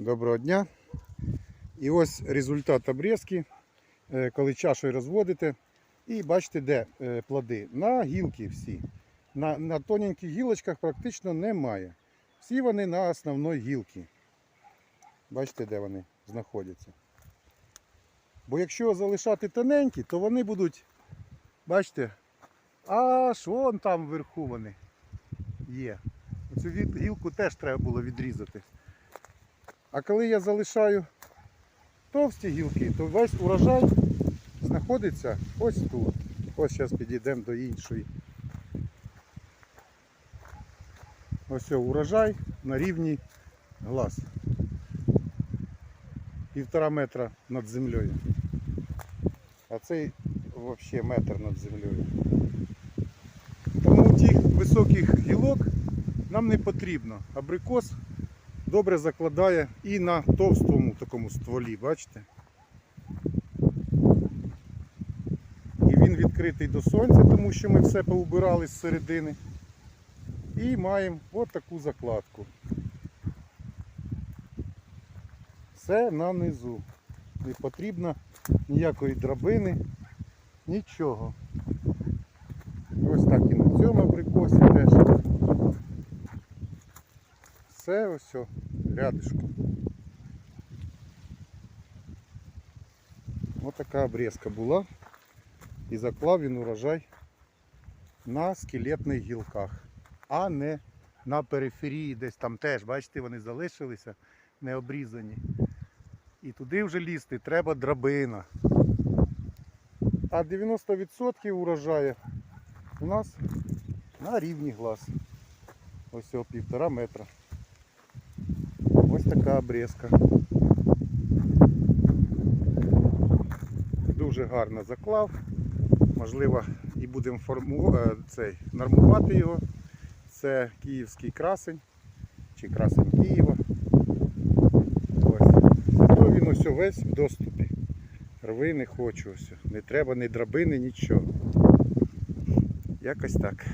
Доброго дня. І ось результат обрізки, е, коли чашою розводите. І бачите, де е, плоди. На гілки всі. На, на тоненьких гілочках практично немає. Всі вони на основної гілці. Бачите, де вони знаходяться. Бо якщо залишати тоненькі, то вони будуть, бачите, аж вон там вверху вони є. Цю гілку теж треба було відрізати. А коли я залишаю товсті гілки, то весь урожай знаходиться ось тут. Ось зараз підійдемо до іншої. Ось урожай на рівні глаз. Півтора метра над землею. А цей взагалі метр над землею. Тому тих високих гілок нам не потрібно. Абрикос добре закладає і на товстому такому стволі, бачите? І він відкритий до сонця, тому що ми все поубирали з середини. І маємо от таку закладку. Все на низу. Не потрібно ніякої драбини, нічого. Ось так і на цьому абрикосі теж. Все ось рядышком. Ось така обрізка була. І заклав він урожай на скелетних гілках, а не на периферії, десь там теж, бачите, вони залишилися не обрізані. І туди вже лізти треба драбина. А 90% урожаю у нас на рівні глаз. Ось о, півтора метра. Ось така обрізка. Дуже гарно заклав. Можливо, і будемо форму... е, цей, нормувати його. Це київський красень чи красень Києва. Ось. Зато він ось весь в доступі. Рви не хочу ось. Не треба ні драбини, нічого. Якось так.